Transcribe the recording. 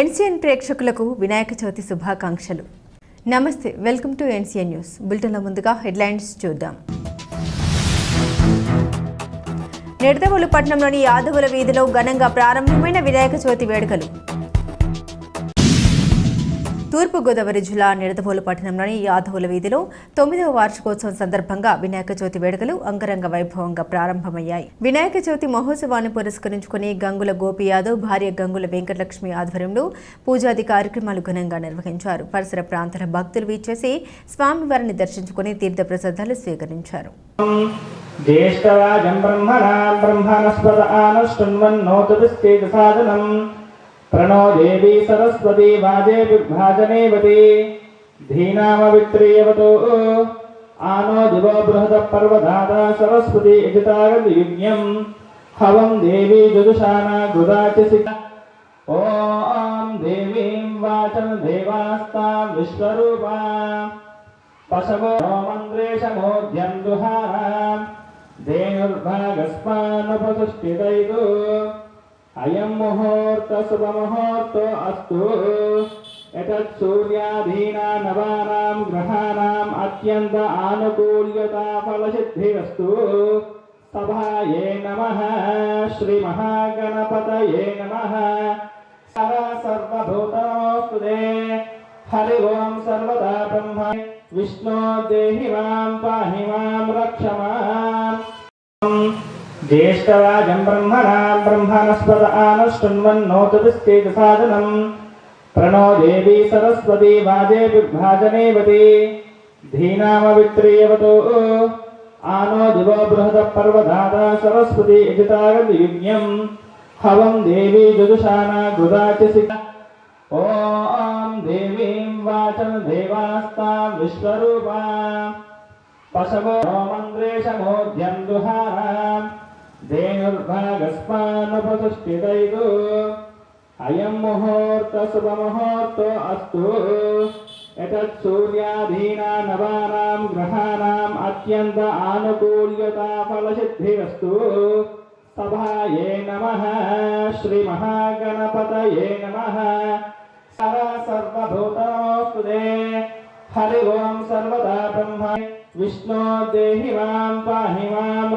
NCN ప్రేక్షకులకు వినాయక చవితి శుభాకాంక్షలు. నమస్తే వెల్కమ్ టు ఎన్సీఎన్ న్యూస్. బులెటిన్లో ముందుగా హెడ్లైన్స్ చూద్దాం. నిడదవోలు పట్టణంలోని యాదవుల వీధిలో ఘనంగా ప్రారంభమైన వినాయక చవితి వేడుకలు. తూర్పుగోదావరి జిల్లా నిడదవోలు పట్టణంలోని యాదవుల వీధిలో తొమ్మిదవ వార్షికోత్సవం సందర్భంగా వినాయక చవితి వేడుకలు అంగరంగ వైభవంగా ప్రారంభమయ్యాయి. వినాయక చవితి మహోత్సవాన్ని పురస్కరించుకుని గంగుల గోపి యాదవ్ భార్య గంగుల వెంకటలక్ష్మి ఆధ్వర్యంలో పూజాది కార్యక్రమాలు ఘనంగా నిర్వహించారు. పరిసర ప్రాంతాల భక్తులు వీచేసి స్వామివారిని దర్శించుకుని తీర్థ ప్రసాదాలు స్వీకరించారు. జ్యేష్ఠరాజం బ్రహ్మణా బ్రహ్మణస్పద ఆనష్టున్వన్నోతు సాధనం. प्रणो देवी सरस्वती वाजे विभाजनेवती धीनामवित्रीयवतो आनो दिवो बृहदः पर्वदाता सरस्वती इजितागतियुज्ञं हवं देवी जुजुषाना गुदाचिसिका ॐ देवीं वाचं देवास्तां विश्वरूपा पशवो मन्द्रेशमोद्यं दुहाराम् అయం ముహూర్త శుభముహూర్తో అస్తు ఎతత్ సూర్యాధీనా నవానాం గ్రహాణాం అత్యంత ఆనుకూల్యత ఫలసిద్ధిరస్తు సభాయే నమ శ్రీ మహాగణపతయే నమ సర్వభూతమోస్తుదే హరి ఓం సర్వదా బ్రహ్మ విష్ణో దేహి మాం పాహి మాం రక్ష మాం ज्येष्ठराजं ब्रह्मणां ब्रह्मणस्पद आनशृण्वन्नोतुभिस्तेजसादनं प्रणो देवी सरस्वती वाजे विभाजनेवती धीनामवित्रीयवतो आनो दिवो बृहदः पर्वदाता सरस्वती इजितागतियुज्ञं हवं देवी जुजुषाना गुदाचिसिका ॐ देवीं वाचं देवास्तां विश्वरूपा पशवो मन्द्रेशमोद्यं दुहाराम् దేహుర్భాగస్పానుపతిష్ఠితైదు అయం ముహూర్త శుభముహూర్తో అస్తు. ఎతత్ సూర్యాధీనా నవానాం గ్రహాణాం అత్యంత ఆనుకూల్యతా ఫలసిద్ధిరస్తు. సభాయే నమ. శ్రీ మహాగణపతయే నమ సర్వభూతమోస్తుదే. హరి ఓం సర్వదా బ్రహ్మ విష్ణో దేహి మాం పాహి మాం